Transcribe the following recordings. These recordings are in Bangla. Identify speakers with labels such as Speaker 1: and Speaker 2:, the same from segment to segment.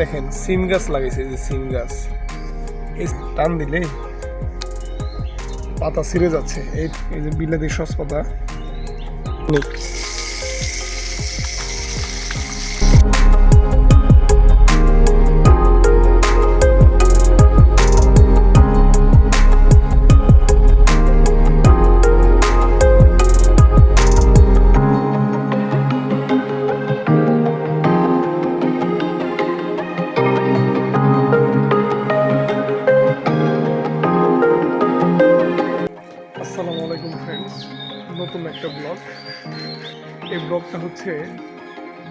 Speaker 1: দেখেন, সিম গাছ লাগাইছে যে সিম গাছ। এই টান দিলে পাতা ছিঁড়ে যাচ্ছে। এই যে বিলাতি সস পাতা। ব্লগটা হচ্ছে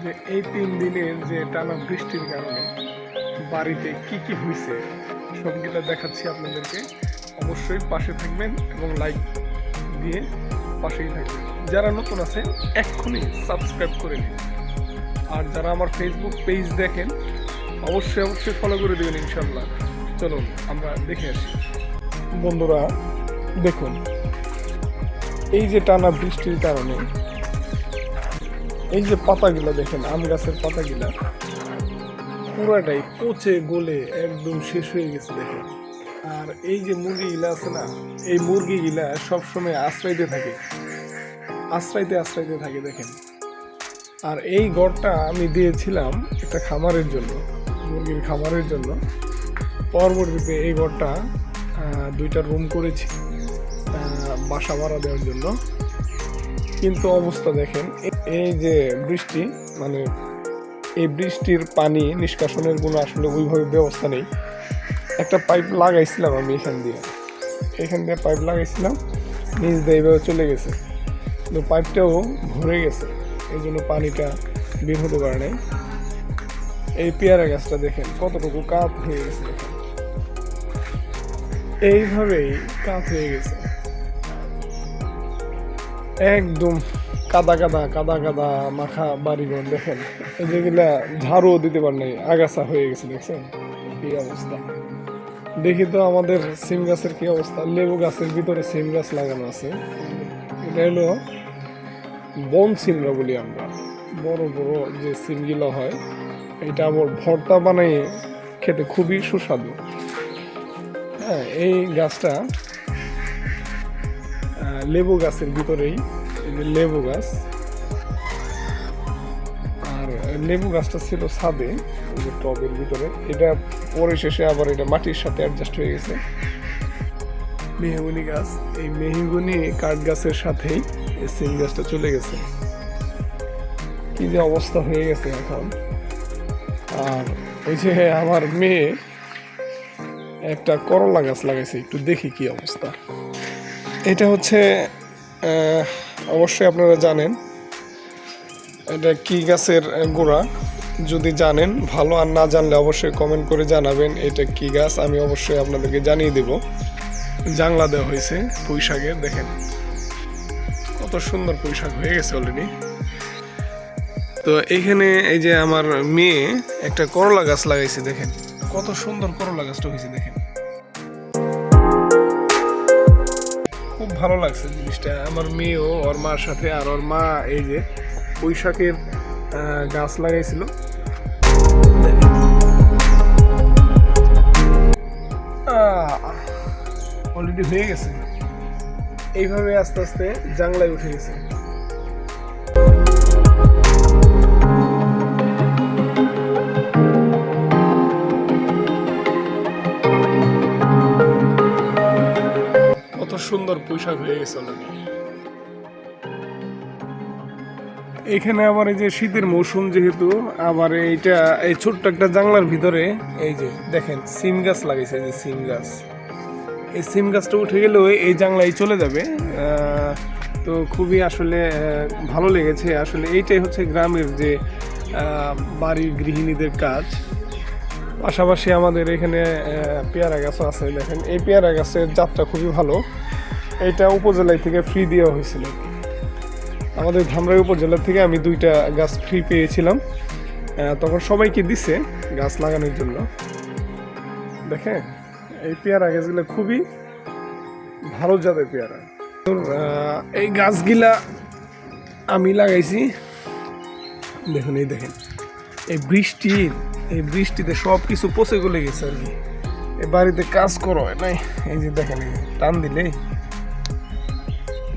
Speaker 1: যে এই তিন দিনের যে টানা বৃষ্টির কারণে বাড়িতে কি কি হয়েছে, সবগুলো দেখাচ্ছি আপনাদেরকে। অবশ্যই পাশে থাকবেন এবং লাইক দিয়ে পাশেই থাকবেন। যারা নতুন আছে এক্ষুনি সাবস্ক্রাইব করে নিন। আর যারা আমার ফেসবুক পেজ দেখেন, অবশ্যই অবশ্যই ফলো করে দেবেন ইনশাল্লাহ চলুন, আমরা দেখে আসি। বন্ধুরা, দেখুন। এই যে টানা বৃষ্টির কারণে এই যে পাতাগুলো দেখেন, আম গাছের পাতাগুলা, পুরাটাই পচে গলে একদম শেষ হয়ে গেছে দেখেন। আর এই যে মুরগিগুলা আছে না, এই মুরগিগুলা সবসময় আশ্রয়তে থাকে। আশ্রয়তে আশ্রয়তে থাকে দেখেন। আর এই গড়টা আমি দিয়েছিলাম একটা খামারের জন্য, মুরগির খামারের জন্য। পরবর্তীতে এই ঘরটা দুইটা রুম করেছি বাসা ভাড়া দেওয়ার জন্য। কিন্তু অবস্থা দেখেন, এই যে বৃষ্টি মানে এই বৃষ্টির পানি নিষ্কাশনের কোনো আসলে ওইভাবে ব্যবস্থা নেই। একটা পাইপ লাগাইছিলাম আমি এখান দিয়ে। এখান দিয়ে পাইপ লাগাইছিলাম, নিচ দিয়ে এইভাবে চলে গেছে। কিন্তু পাইপটাও ভরে গেছে, এই জন্য পানিটা বের হতে পারে নাই। এই পেয়ারা গাছটা দেখেন, কতটুকু কাপ হয়ে গেছে এইভাবেই কাপ হয়ে গেছে। একদম কাদা কাদা কাদা কাদা মাখা বাড়িঘর দেখেন। যেগুলা ঝাড়ুও দিতে পার নাই, আগাছা হয়ে গেছে, দেখছেন? কি অবস্থা। দেখি তো আমাদের সিম গাছের কি অবস্থা। লেবু গাছের ভিতরে সিম গাছ লাগানো আছে। এটা হলো বন সিমরা বলি আমরা। বড় বড় যে সিমগুলো হয়, এটা আবার ভর্তা বানিয়ে খেতে খুবই সুস্বাদু। হ্যাঁ এই গাছটা লেবু গাছের ভিতরেই লেবু গাছ। আর লেবু গাছটা ছিল ছাদে টবের ভিতরে। এটা পরে শেষে আবার এটা মাটির সাথে অ্যাডজাস্ট হয়ে গেছে। মেহগুনি গাছ, এই মেহগুনি কাঠ গাছের সাথেই সিম গাছটা চলে গেছে। কি যে অবস্থা হয়ে গেছে এখন। আর, ওই যে আমার মেয়ে একটা করলা গাছ লাগাইছে, একটু দেখি কি অবস্থা। এটা হচ্ছে অবশ্যই আপনারা জানেন, এটা কি গাছের গোড়া? যদি জানেন, ভালো আর না জানলে অবশ্যই কমেন্ট করে জানাবেন, এটা কি গাছ? আমি অবশ্যই আপনাদেরকে জানিয়ে দেব। জাংলা দেওয়া হয়েছে পুঁই দেখেন। কত সুন্দর পুঁই শাক হয়ে গেছে অলরেডি তো এইখানে এই যে আমার মেয়ে একটা করলা গাছ লাগাইছে, দেখেন। কত সুন্দর করলা গাছটা হয়েছে, দেখেন। ভালো লাগছে জিনিসটা। আমার মেয়েও, ওর মার সাথে আর ওর মা এই যে বৈশাখের গাছ লাগাইছিল। অলরেডি হয়ে গেছে। এইভাবে আস্তে আস্তে জাংলায় উঠে গেছে। সুন্দর পোশাক হয়ে গেছে এখানে আবার এই যে শীতের মৌসুম যেহেতু, আবার এইটা, এই ছোট্ট একটা জানলার ভিতরে, এই যে দেখেন, সিম গাছ লাগাইছে, এই যে সিম গাছ। এই সিম গাছটা উঠে গেলেও এই জানলায় চলে যাবে। তো খুবই আসলে ভালো লেগেছে। আসলে এইটাই হচ্ছে গ্রামের যে বাড়ির গৃহিণীদের কাজ। পাশাপাশি আমাদের এখানে পেয়ারা গাছও আছে, দেখেন। এই পেয়ারা গাছের জাতটা খুবই ভালো। এটা উপজেলায় থেকে ফ্রি দেওয়া হয়েছিল। আমাদের ধামরাই উপজেলা থেকে আমি দুইটা গাছ ফ্রি পেয়েছিলাম। তখন সবাইকে দিছে গাছ লাগানোর জন্য। দেখেন, এই পেয়ারা গাছগুলো খুবই ভালো জাতের পেয়ারা। এই গাছগুলা আমি লাগাইছি। দেখুন, এই দেখেন, এই বৃষ্টির এই বৃষ্টিতে সব কিছু পচে গলে গেছে আর কি। এই বাড়িতে কাজ করো, নাই, এই যে দেখেন টান দিলে।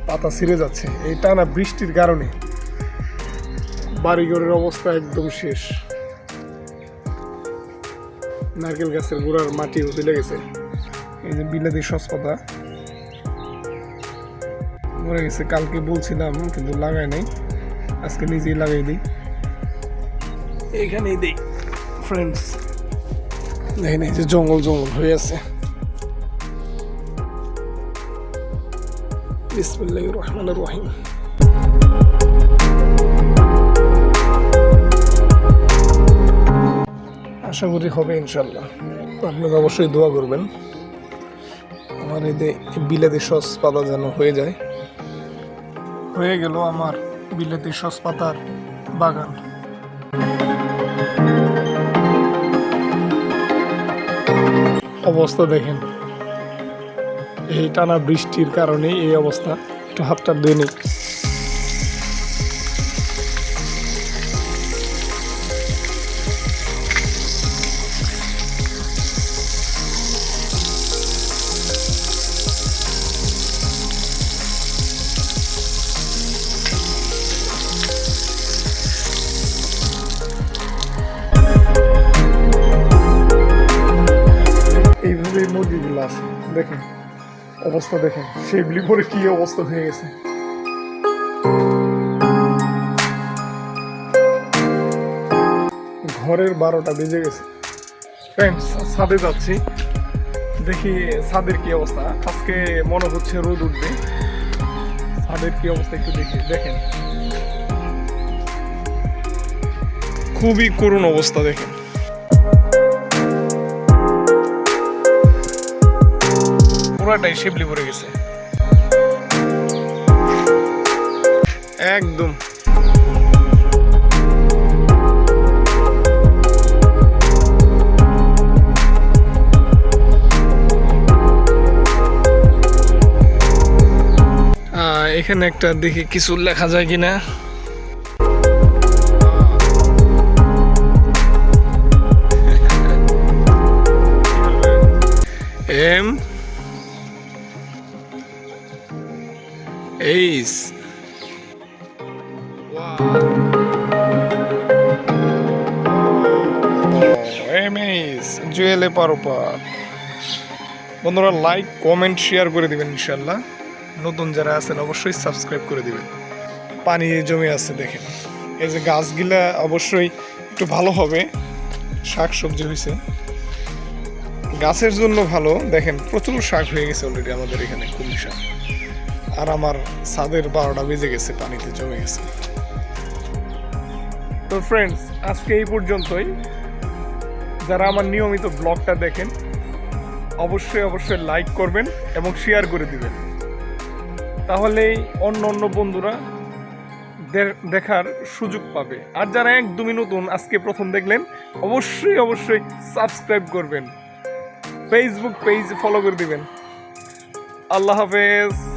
Speaker 1: পাতা ছিঁড়ে যাচ্ছে। এই টানা বৃষ্টির কারণে বাড়িঘরের অবস্থা একদম শেষ। নারকেল গাছের গোড়ার মাটিও চলে গেছে। এই যে বিলাতি সসপাতা। মরে গেছে, কালকে বলছিলাম, কিন্তু লাগাই নাই। আজকে নিজেই লাগাই দিই। এইখানেই দিই ফ্রেন্ডস দেখেন এই যে জঙ্গল জঙ্গল হয়ে আছে। বিসমিল্লাহির রহমানির রহিম। আশা করি হবে ইনশাল্লাহ আপনারা অবশ্যই দোয়া করবেন। আমার এতে বিলাতি সস পাতা যেন হয়ে যায়। হয়ে গেল আমার বিলাতি সস পাতার বাগান। অবস্থা দেখেন। এই টানা বৃষ্টির কারণে এই অবস্থা। একটু হাতটা দিয়ে নিই। এইভাবে অবস্থা দেখেন, সেগুলি পরে কি অবস্থা হয়ে গেছে। ঘরের বারোটা বেজে গেছে। ফ্রেন্ডস ছাদে যাচ্ছি। দেখি ছাদের কি অবস্থা। আজকে মনে হচ্ছে রোদ উঠবে। ছাদের কি অবস্থা একটু দেখি, দেখেন। খুবই করুণ অবস্থা দেখেন। পুরাটাই শিবলি পড়ে গেছে। একদম। এখানে একটা দেখি কিছু লেখা যায় কিনা। এম এইস জুয়েলে পারোপার। বন্ধুরা লাইক কমেন্ট শেয়ার করে দিবেন ইনশাল্লাহ নতুন যারা আছেন, অবশ্যই সাবস্ক্রাইব করে দিবেন। পানি জমে আছে, দেখেন। এই যে গাছগুলা অবশ্যই একটু ভালো হবে। শাক সবজি হয়েছে গাছের জন্য ভালো। দেখেন, প্রচুর শাক হয়ে গেছে অলরেডি আমাদের এখানে কুমি শাক। আর আমার ছাদের বারোটা বেজে গেছে, পানিতে জমে গেছে। তো ফ্রেন্ডস আজকে এই পর্যন্তই। যারা আমার নিয়মিত ব্লগটা দেখেন, অবশ্যই অবশ্যই লাইক করবেন এবং শেয়ার করে দিবেন। তাহলেই অন্য অন্য বন্ধুরা দেখার সুযোগ পাবে। আর যারা একদমই নতুন, আজকে প্রথম দেখলেন, অবশ্যই অবশ্যই সাবস্ক্রাইব করবেন। ফেসবুক পেজ ফলো করে দিবেন। আল্লাহ হাফেজ।